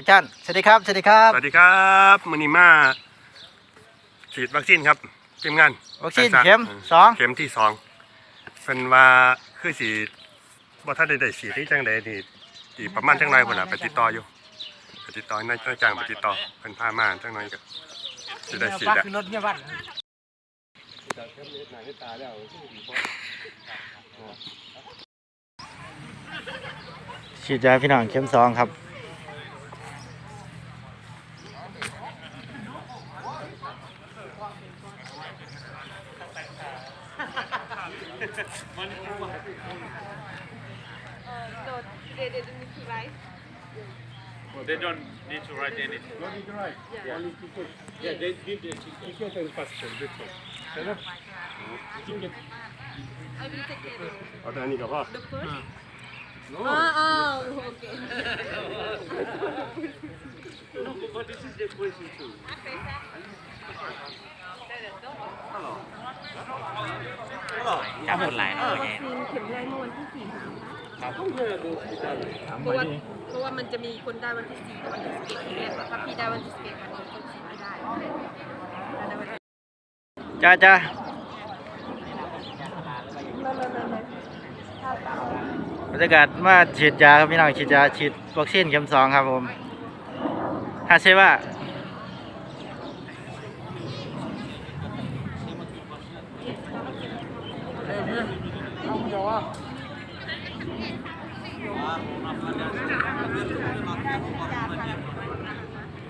อาจารย์สวัสดีครับสวัสดีครับสวัสดีครับมือนีมาฉีดวัคซีนครับทีมงานวัคซีนไฟซ่าเข็มสองเข็มที่สองเป็นว่าคือสีบ่ท่านได้ได้ฉีดที่จังใดนี่อีกประมาณจังไรพุ่นน่ะไปติดต่ออยู่ไปติดต่อในายจ้างไปติดต่อเพิ่นพามาจังหน่อยก็สิได้ฉีดอะคือรถเนี่ยบ้านฉีดยาพี่น้องเข็มสองครับ No, they didn't need to write. They don't need to write anything. To. Yeah. They give the ticket. Ticket and passport. That's all. Ticket. I will take it. What any kaba? The first. No. Ah, okay. No, but this is the question too. จับคนหลายเอเนาะอไงวัคซีนเข็มแรกเมื่อวันที่สี่เพราะว่าเพราะว่ามันจะมีคนได้วันที่สี่กับวันที่สิบเอ็ดเนี่ยถ้าพี่ได้วันที่สิบเอ็ดวันนี้คนฉีดไม่ได้ถ้าได้วันที่จ้าจ้าบรรยากาศมาฉีดยาครับพี่น้องฉีดยาฉีดวัคซีนเข็มสองครับผม อาเซว่า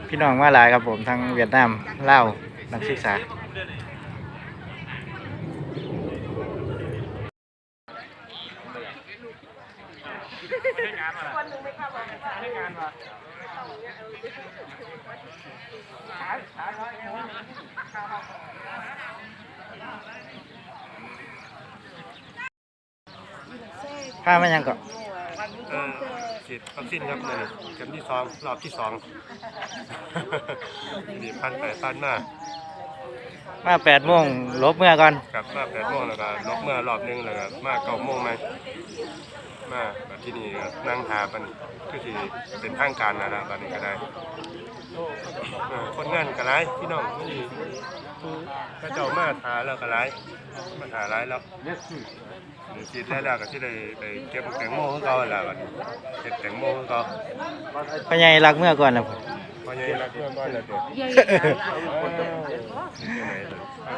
พี่น้องมาหลายครับผมทั้งเวียดนามเล่าวนักศึกษา พามายังก่อนเออฉีดวัคซีนครับนี่เข็มที่สองรอบที่สองนี่พันไปพันมามาแปดโมงลบเมื่อก่อนกลับมาแปดโมงแล้วก็ลบเมื่อรอบหนึงแล้วก็มาเก้าโมงไหม มาแบบที่นี่ก็นั่งทาปันคือสิเป็นทางการแล้วนะตอนนี้ก็ได้เออคนงานก็ไรพี่น้องนี่ผู้พระเจ้ามาทาแล้วก็ไรมาทาไรแล้ว Let's see. เดี๋ยวฉีดแล้วแล้วก็สิได้ไปเก็บแตงโมของเขาแล้วบัดนี้เก็บแตงโมของเขาพ่อใหญ่รักเมื่อก่อนนะผมพอใหญ่รักเพื่อนบ้านแล้วเด็กใหญ่ยังไงเลยเอา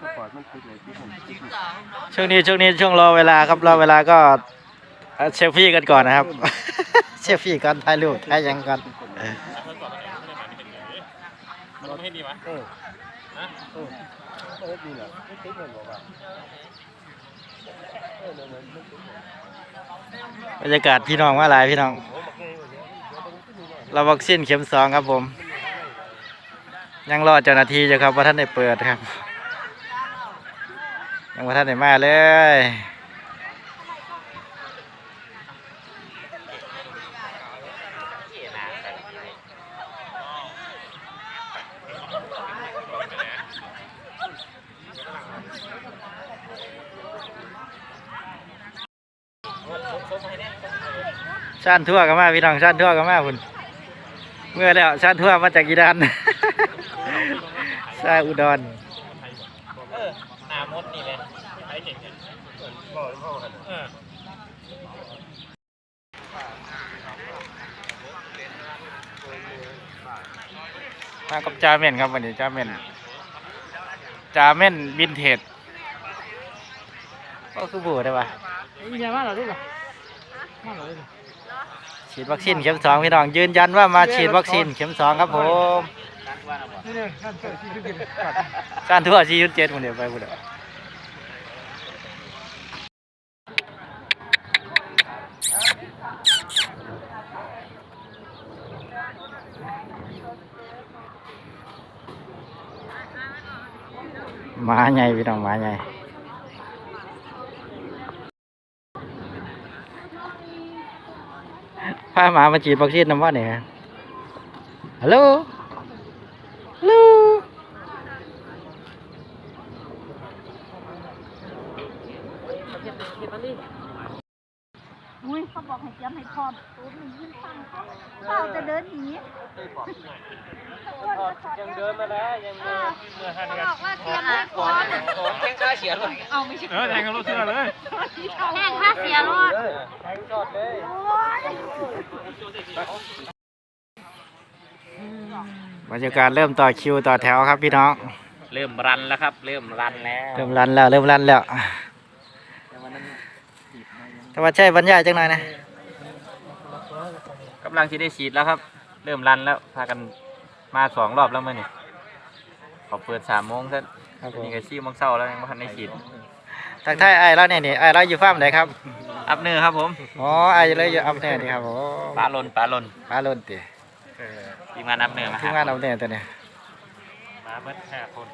สิเมื่อใดเมื่อก็มาช่วงนี้ช่วงนี้ช่วงรอเวลาครับรอเวลาก็เอ่อเซลฟี่กันก่อนนะครับ เซลฟี่ก่อนถ่ายรูปถ่ายหยังก่อนมันไม่ให้ดีวะเออนี่แหละไม่ติดเลยบอกว่าบรรยากาศพี่น้องว่าหลายพี่น้อง เราวัคซีนเข็มสองครับผม ยังรอเจ้าหน้าที่อยู่ครับว่าท่านได้เปิดครับ ยังว่าท่านได้มาเลยชานทั่วกันมาพี่น้องชานทั่วกันมาคุณเมื่อแล้วชานทั่วมาจากอีดานชาอุดร มดนี่เลยใช้เก่งจังเออมากับจาเม่นครับวันนี้จาเม่นจาเม่นวินเทจก็คือบูได้ปะมีอะไรมาหรอลูกมาหรอฉีดวัคซีนเข็มสองพี่น้องยืนยันว่ามาฉีดวัคซีนเข็มสองครับผมนี่เนี่ยนั่นเกิดที่ขึ้นชานทั่วสี่ยุดเจ็ดคนเดียวไปคนเดียว หมาใหญ่พี่น้องหมาใหญ่พาหมามาฉีดวัคซีนน้ำว่าเนี่ยฮัลโหลฮัลโหลเก็บมาดิ อุ้ยเขาบอกให้เตรียมให้พร้อมตูนมันยื่นฟังเขาเขาจะเดินหนียังเดินมาแล้วยังเมื่อเมื่อห้าเดือนบอกว่าเตรียมให้พร้อมแข้งขาเสียเลยเอาไม่ใช่เออแทงกันรถเสื้อเลยแห้งค่าเสียรถแข้งจอดเลยบรรยากาศเริ่มต่อคิวต่อแถวครับพี่น้อง เริ่มรันแล้วครับ เริ่มรันแล้ว เริ่มรันแล้ว เริ่มรันแล้ว แต่ว่าใช่บรรยายจังหน่อยนะกำลังจะได้ฉีดแล้วครับ เริ่มรันแล้วพากันมาสองรอบแล้วมื่อนี่เขาเปิดสามโมงซะครับผมนี่ก็ชี่โมงเช้าแล้วยังไม่ทันได้ฉีดทักทายไอ้แล้วเนี่ยนี่ไอ้เราอยู่ฟาร์มไหนครับ อัพเนื้อครับผมอ๋อไอ้เลยอยู่อัพเน่นี่ครับโอ้ปลาลนปลาลนปลาลุ่นติทีมงานอัพเนื้อมาทีมงานอัพเน่ตัวเนี้มาเพิ่ห้าคน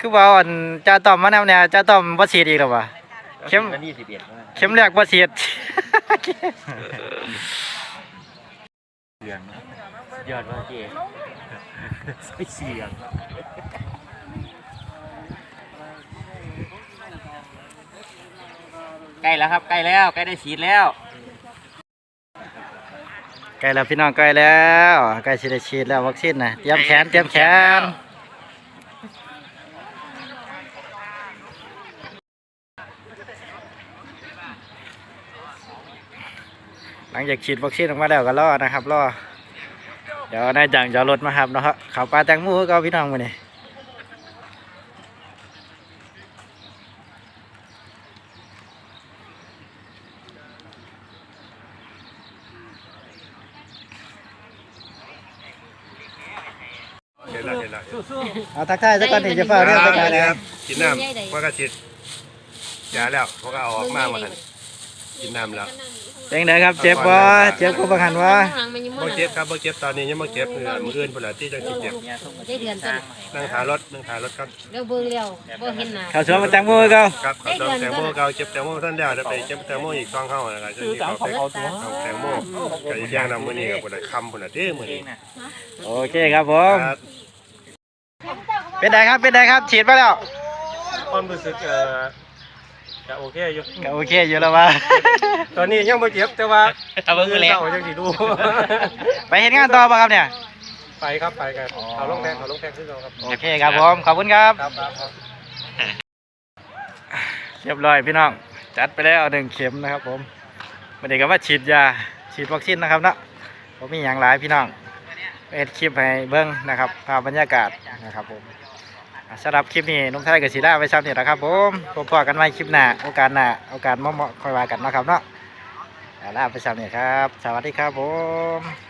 คือว่าอันจ้าต้อมมานำเนี่ยจ้าต้อมบ่ฉีดอีกหรอวะ เข้ม วันที่สิบเอ็ดเข็มแรกบ่ฉีดเสียงยอดมากเจ๊ไม่เสียงใกล้แล้วครับใกล้แล้วใกล้ได้ฉีดแล้ว ใกล้แล้วพี่น้องใกล้แล้วใกล้สิได้ฉีดแล้ววัคซีนนะเตรียมแขนเตรียมแขน หลังจากฉีดวัคซีนออกมาแล้วก็รอนะครับรอเดี๋ยวนายจังจะเอารถมาครับเนาะเขาปลาแตงโมก็พี่น้องมาเนี่ยเห็นแล้วเห็นแล้วเอาทักทายสักก่อนที่จะเฝ้าเรื่องสักก่อนคนะรับกินน้ำว่ากระชิดยาแล้วเขาก็เอาออกมาหมดกินน้ำแล้ว เป็นไงครับเจ็บบ่เจ็บกูบังหันวะข้างหลังมันยังบ่ไม่เจ็บครับบ่เจ็บตอนนี้ยังบ่เจ็บเออมื้ออื่นพุ่นล่ะที่จังสิเจ็บได้เดือนจ้ะนั่งหารถนั่งหารถครับเร็วเบิ่งเร็วบ่เห็นหน้าเขาชวนมาแตงโมก็ครับขอต้องแตงโมเก่าเจ็บแตงโมท่านแล้วจะไปเจ็บแตงโมอีกสองเฮานะครับจะเอาไปเอาแตงโมก็อีกอย่างนำมื้อนี้ก็บ่ได้คำพุ่นน่ะเด้มื้อนี้โอเคครับผมครับเป็นไงครับเป็นไงครับฉีดมาแล้วความรู้สึกเอ่อ จะโอเคอยู่ ก็โอเคอยู่แล้ววะตอนนี้ยังบ่เจ็บแต่ว่าเอาเบิ่งมื้แล้อเช้าจังสิดู ไปเห็นงานต่อป่ะครับเนี่ย ไปครับไปกันเขาลงแทงเขาลงแทงขึ้นเราครับโอเคครับผม ขอบคุณครับ ครับครับครับ เรียบร้อยพี่น้อง จัดไปแล้วหนึ่งเข็มนะครับผมวันนี้ก็ว่าฉีดยาฉีดวัคซีนนะครับเนาะผมมีอย่างหลายพี่น้องเอ็ดคลิปให้เบิ้งนะครับภาพบรรยากาศนะครับผมอะ สำหรับคลิปนี้นุ่มไทยกับสีดาไว้ซ้ำนี่แหละครับผมพบกันใหม่คลิปหน้าโอกาสหน้าโอกาสเหมาะๆค่อยว่ากันนะครับเนาะอะลาไปซ้ำนี่ครับ สวัสดีครับผม